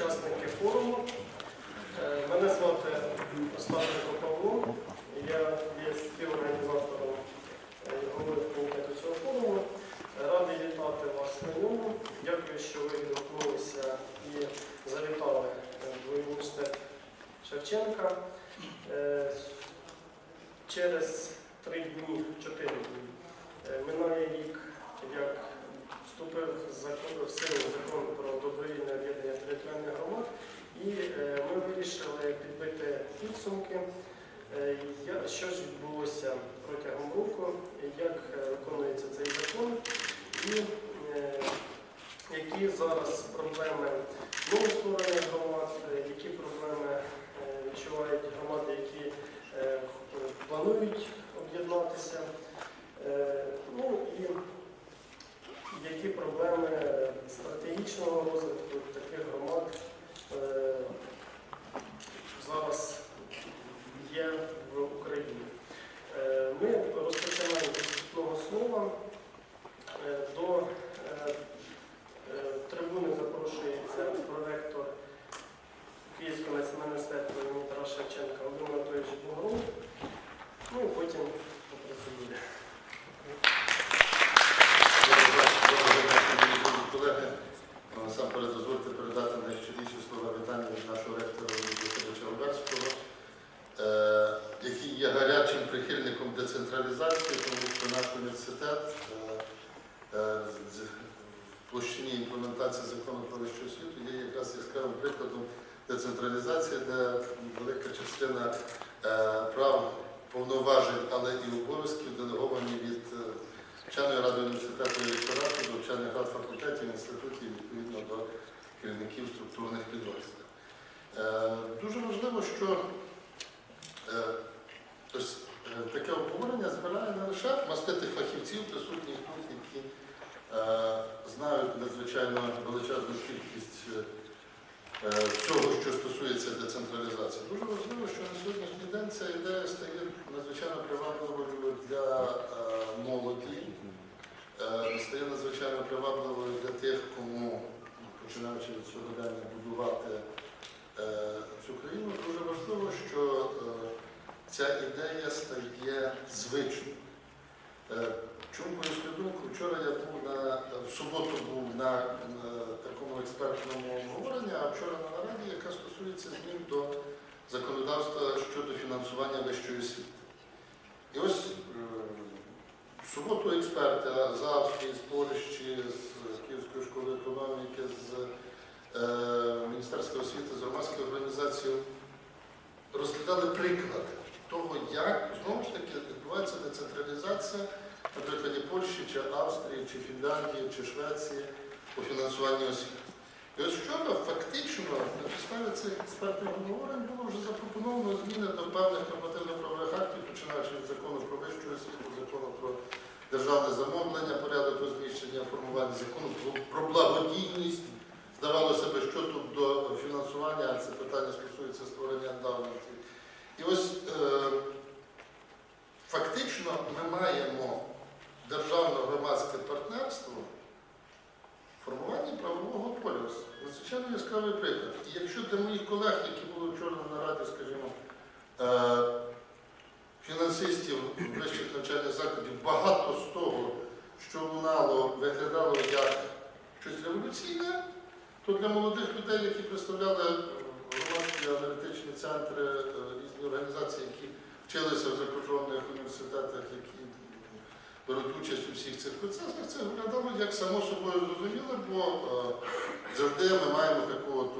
учасники форуму. Е, Мене звати Остапенко Павло. Я є співорганізатором е, голови комітету цього форуму. Радий вітати вас на ньому. Дякую, що ви відгукнулися і завітали е, в університет Шевченка. Через три дні е, минає рік, як вступив в закон- в силу закон про добровільне об'єднання територіальних громад, і е, ми вирішили підбити підсумки, е, я- що ж відбулося протягом року, як е, виконується цей закон, і е, які зараз проблеми новостворених громад, е, які проблеми е, відчувають громади, які е, планують об'єднатися. Е, Ну і які проблеми стратегічного розвитку таких громад е, зараз є в Україні. Е, Ми розпочинаємо з вступного слова. Е, До е, е, трибуни запрошується проректор Київського національного університету імені Тараса Шевченка Володимир Анатолійович Бугров. Ну і потім по процедурі. Колеги, насамперед дозвольте передати найщиріші слова вітання від нашого ректора Васильовича Олберського, е, який є гарячим прихильником децентралізації, тому що наш університет е, е, з- в площині імплементації закону про вищу освіту є якраз яскравим прикладом децентралізації, де велика частина е, прав, повноважень, але і обов'язків делеговані від е, вченої ради університету і ректорату, до вчених рад факультетів, інститутів, відповідно до керівників структурних підрозділів. Е, Дуже важливо, що е, е, таке обговорення збирає не лише маститих фахівців, присутніх тут, які знають надзвичайно величезну кількість е, що стосується децентралізації. Дуже важливо, що на сьогоднішній день ця ідея стає надзвичайно привабливою для молоді, стає надзвичайно привабливою для тих, кому, сьогодення, будувати е, цю країну. Дуже важливо, що е, ця ідея стає звичною. Е, Чому поясню думку? Вчора я був на в суботу був на, на такому експертному обговоренні, а вчора на нараді, яка стосується змін до законодавства щодо фінансування вищої освіти. І ось в суботу експерти з Австрії, з Польщі, з Київської школи економіки, з е, Міністерства освіти, з громадської організації розглядали приклади того, як знову ж таки відбувається децентралізація на прикладі Польщі, чи Австрії, чи Фінляндії, чи Швеції по фінансуванню освіти. І ось вчора фактично на підставі цих експертних обговорень було вже запропоновано зміни до певних нормативно-правових актів, починаючи від закону про вищу освіту, закону про державне замовлення, порядок розміщення, формування закону про, благодійність. Здавалося би, що тут до фінансування, а це питання стосується створення ендаументів. І ось е, фактично ми маємо державно-громадське партнерство в формуванні правового полюсу. Надзвичайно яскравий приклад. І якщо для моїх колег, які були вчора на нараді, скажімо, е, фінансистів вищих навчальних закладів, багато з того, що лунало, виглядало як щось революційне, то для молодих людей, які представляли громадські аналітичні центри, е, різні організації, які вчилися в закордонних університетах, які беруть участь у всіх цих процесах, це виглядало як само собою зрозуміло, бо е, завжди ми маємо таку от,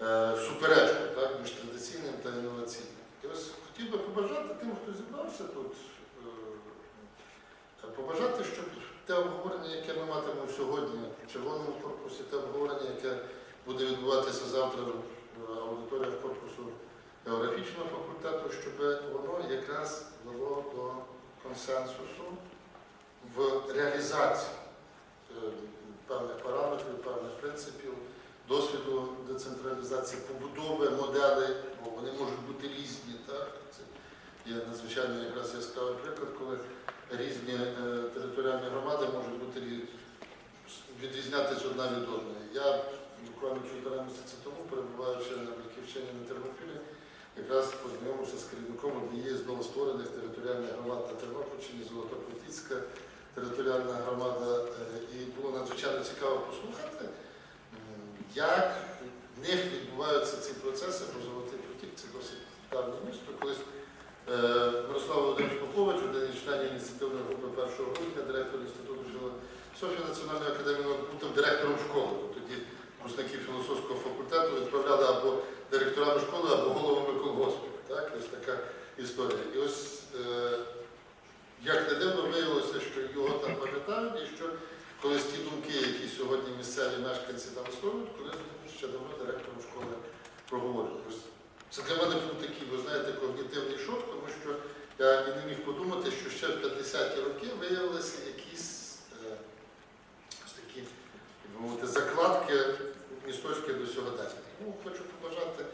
е, суперечку так, між традиційним та інноваційним. І ось хотів би побажати тим, хто зібрався тут, побажати, щоб те обговорення, яке ми матимемо сьогодні в червоному корпусі, те обговорення, яке буде відбуватися завтра аудиторіях корпусу географічного факультету, щоб воно якраз вело до консенсусу в реалізації е, певних параметрів, певних принципів, досвіду децентралізації, побудови моделей, бо вони можуть бути різні. Так? Це є надзвичайно якраз яскравий приклад, коли різні е, територіальні громади можуть бути рі- відрізнятися одна від одної. Я буквально півтора місяці тому, перебуваючи на батьківщині на Тернопілі, якраз познайомився з керівником однієї з новостворених територіальних громад на Тернопільщині, Золотопетівська територіальна громада. Е, І було надзвичайно цікаво послухати, як в них відбуваються ці процеси, бо Золотий Потік це досить давнє місто. Колись е, Мирослав Володимирович Попович, один із членів ініціативної групи 1 грудня, директор інституту Софія Національної академії наук, був директором школи. Тоді курсники філософського факультету відправляли або директорами школи, або головами колгоспів. Так? Ось така історія. І ось е, як не дивно виявилося, що його там пам'ятають, і що колись ті думки, які сьогодні місцеві мешканці там висловлюють, колись ще давно директором школи проговорював. Це для мене був такий, ви знаєте, когнітивний шок, тому що я і не міг подумати, що ще в 50-ті роки виявилися якісь е, ось такі, як би мовити, закладки місточки до сьогодення. Ну, хочу побажати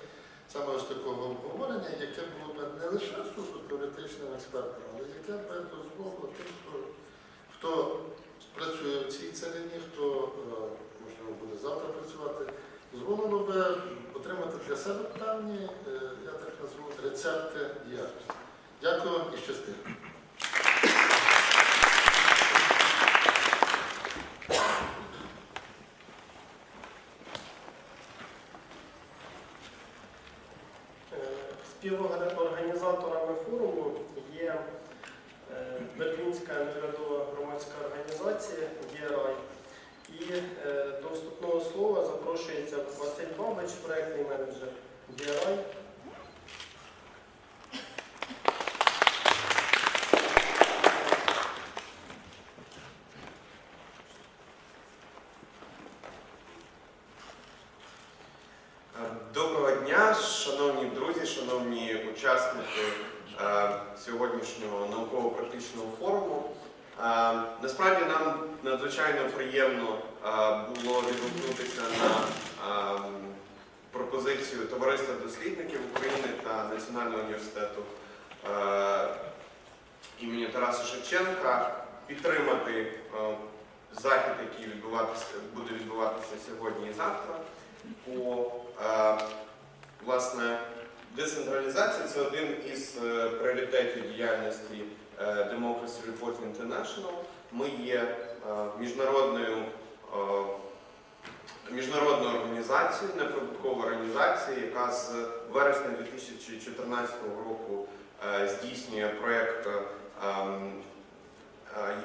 саме ось такого обговорення, яке було б не лише суто теоретичним експертам, але яке б дозволило тим, хто, хто працює в цій царині, хто е, можливо буде завтра працювати, дозволило би отримати для себе певні, я так назву, рецепти діяльності. Дякую і щастя. Е, Співорганізаторами форуму є е, Неурядова громадська організація ЄРАЙ. І е, до вступного слова запрошується Василь Бабич, проєктний менеджер ЄРАЙ. Нам надзвичайно приємно було відгукнутися на пропозицію Товариства дослідників України та Національного університету імені Тараса Шевченка підтримати захід, який відбуватися, буде відбуватися сьогодні і завтра по власне децентралізації. Це один із е, пріоритетів діяльності е, Democracy Report International. Ми є е, міжнародною е, міжнародною організацією, неприбутковою організацією, яка з вересня 2014 року е, здійснює проєкт, ем,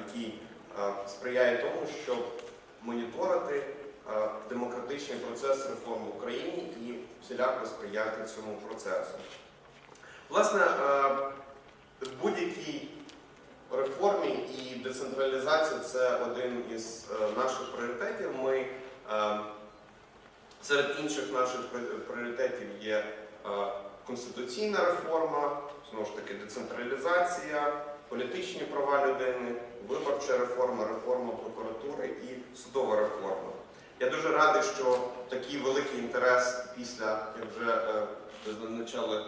який сприяє тому, щоб моніторити демократичний процес реформ в Україні і всіляко сприяти цьому процесу. Власне, в будь-якій реформі і децентралізація це один із е, наших пріоритетів. Ми е, серед інших наших пріоритетів є е, конституційна реформа, знову ж таки, децентралізація, політичні права людини, виборча реформа, реформа прокуратури і судова реформа. Я дуже радий, що такий великий інтерес після, як вже зазначали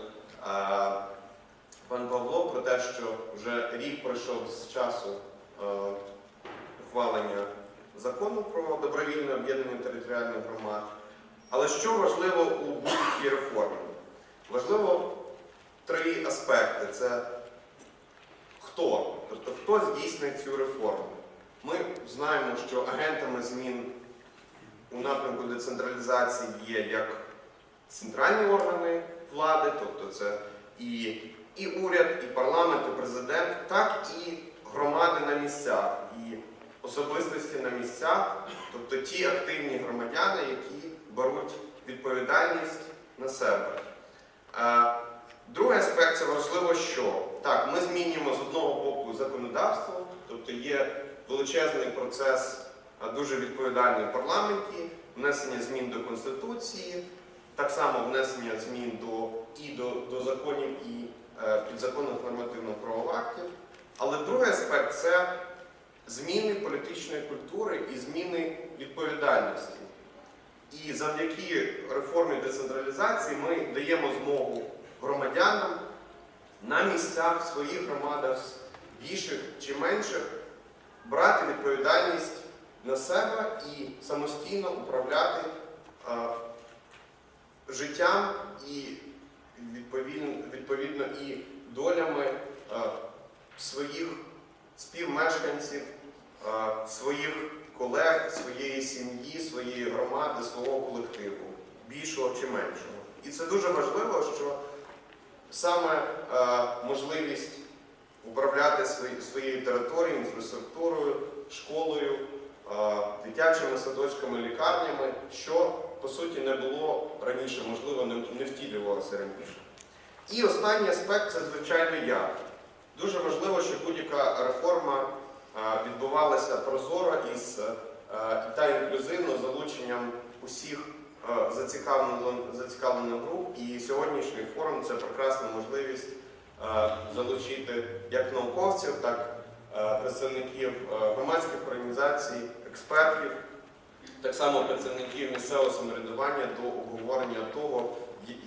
пан Павло, про те, що вже рік пройшов з часу е, ухвалення закону про добровільне об'єднання територіальних громад. Але що важливо у будь-якій реформі? Важливо три аспекти: це хто, тобто хто здійснить цю реформу. Ми знаємо, що агентами змін у напрямку децентралізації є як центральні органи влади, тобто це і, і уряд, і парламент, і президент, так і громади на місцях, і особистості на місцях, тобто ті активні громадяни, які беруть відповідальність на себе. Е, Другий аспект це важливо, що так, ми змінюємо з одного боку законодавство, тобто є величезний процес дуже відповідальний в парламенті, внесення змін до Конституції, так само внесення змін до, і до, до законів і е, підзаконних нормативно-правових актів. Але другий аспект це зміни політичної культури і зміни відповідальності. І завдяки реформі децентралізації ми даємо змогу громадянам на місцях в своїх громадах, більших чи менших, брати відповідальність на себе і самостійно управляти е, життям і відповідно, відповідно і долями е, своїх співмешканців, е, своїх колег, своєї сім'ї, своєї громади, свого колективу, більшого чи меншого. І це дуже важливо, що саме е, можливість управляти своєю територією, інфраструктурою, школою, дитячими садочками, лікарнями, що по суті не було раніше, можливо, не втілювалося раніше. І останній аспект це звичайно я. Дуже важливо, щоб будь-яка реформа відбувалася прозоро із е, та інклюзивно залученням усіх е, зацікавлених, груп. І сьогоднішній форум це прекрасна можливість е, залучити як науковців, так е, представників громадських організацій, експертів, так само представників місцевого самоврядування до обговорення того,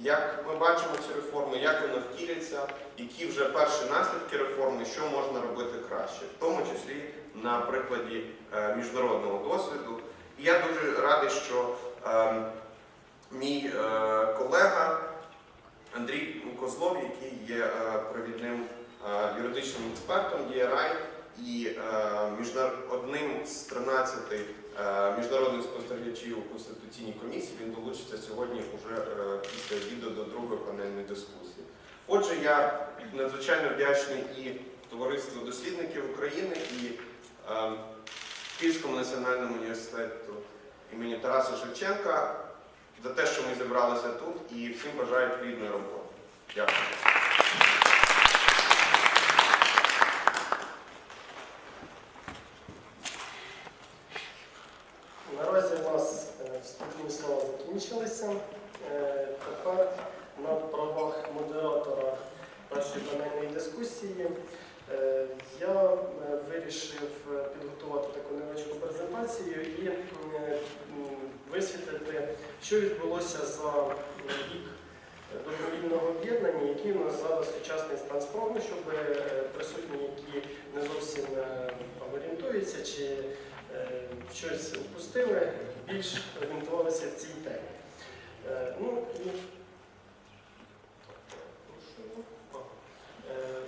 як ми бачимо цю реформу, як вона втіляться, які вже перші наслідки реформи, що можна робити краще, в тому числі на прикладі е, міжнародного досвіду. І я дуже радий, що е, мій е, колега Андрій Козлов, який є е, провідним юридичним експертом ЄРАЙ і е, одним з 13 е, міжнародних спостерігачів у Конституційній комісії, він долучиться сьогодні вже е, після відео до другої панельної дискусії. Отже, я надзвичайно вдячний і Товариству дослідників України, і е, Київському національному університету імені Тараса Шевченка за те, що ми зібралися тут, і всім бажаю плідної роботи. Дякую. Наразі у нас е, вступні слова закінчилися. Е, Тепер на правах модератора першої панельної дискусії е, я е, вирішив е, підготувати таку невеличку презентацію і е, висвітлити, що відбулося за рік добровільного об'єднання, який у нас зараз сучасний стан справи, щоб е, присутні, які не зовсім е, орієнтуються чи е, щось упустили, більш орієнтувалися в цій темі. Е, Ну, і... Е,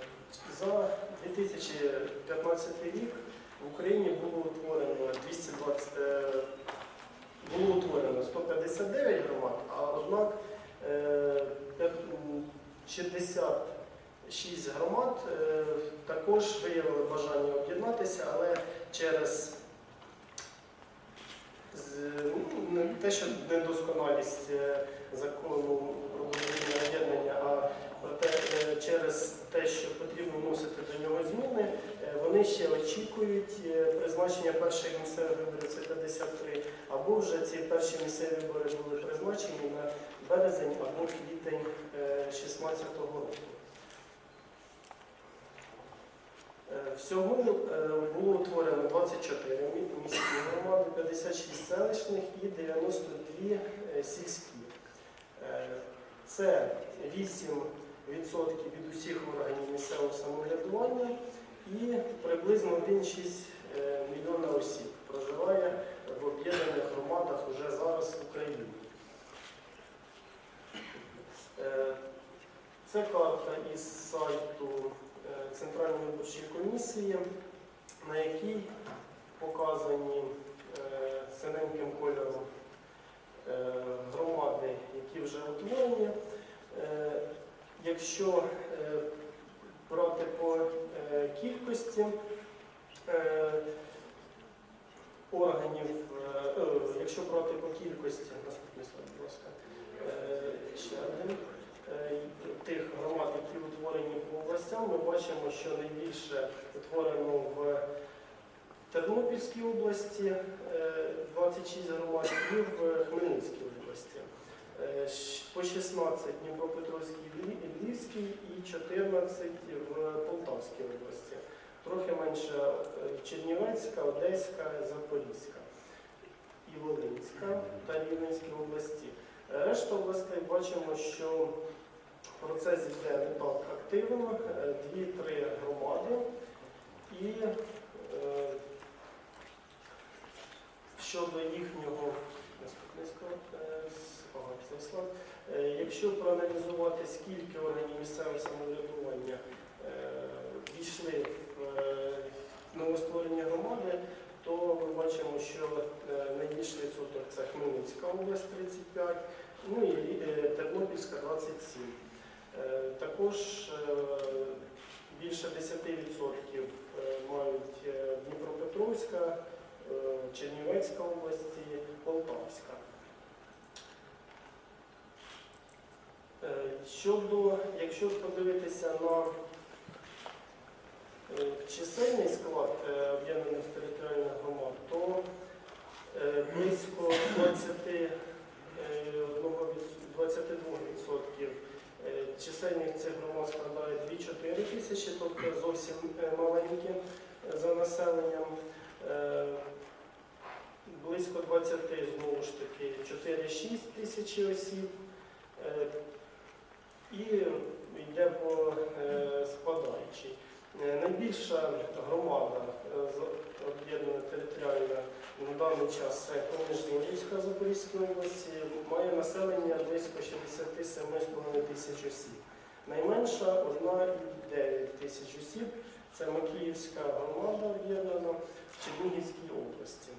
За 2015 рік в Україні було утворено 220, е, було утворено 159 громад, а однак е, п'ят- м, 66 громад е, також виявили бажання об'єднатися, але через ну, не те, що недосконалість е, закону про об'єднання, а е, через те, що потрібно вносити до нього зміни, е, вони ще очікують е, призначення перших місцевих виборів це 53, або вже ці перші місцеві вибори були призначені на березень або квітень 2016 року. Е, Всього е, було утворено 24 міські громади, 56 селищних і 92 е, сільські. Це 8% від усіх органів місцевого самоврядування і приблизно 1,6 е, мільйона осіб проживає в об'єднаних громадах уже зараз в Україні. Е, Це карта із сайту е, Центральної виборчої комісії, на якій показані синеньким кольором е, громади, які вже утворені. Е, Якщо е, брати по е, кількості е, органів, е, е, якщо брати по кількості, наступний слайд, будь ласка, е, ще один е, тих громад, які утворені по областям, ми бачимо, що найбільше утворено в Тернопільській області е, 26 громад і в Хмельницькій. Е, По 16 Дніпропетровській Львівській і 14 в Полтавській області. Трохи менше е, Чернівецька, Одеська, Запорізька і Волинська та Рівненській області. Решта областей бачимо, що процес йде не так активно, е, дві-три громади. І е, щодо їхнього наступний е, якщо проаналізувати, скільки органів місцевого самоврядування е, війшли в е, новостворення громади, то ми бачимо, що найбільший відсоток це Хмельницька область 35, ну і Тернопільська 27. Е, Також більше 10% е, мають Дніпропетровська, Чернівецька область і Полтавська. Е, Щодо, якщо подивитися на е, чисельний склад е, об'єднаних територіальних громад, то е, близько 20, е, одного від- 22% е, чисельних цих громад складає 2-4 тисячі, тобто зовсім маленькі за населенням. Близько 20, знову ж таки, 4-6 тисячі осіб. І йде по е, спадаючій. Е, Найбільша громада е, об'єднана територіальна на даний час це Коміжзорівська Запорізької області, має населення близько 67,5 тисяч осіб. Найменша 1,9 тисяч осіб. Це Макіївська громада об'єднана в Чернігівській області.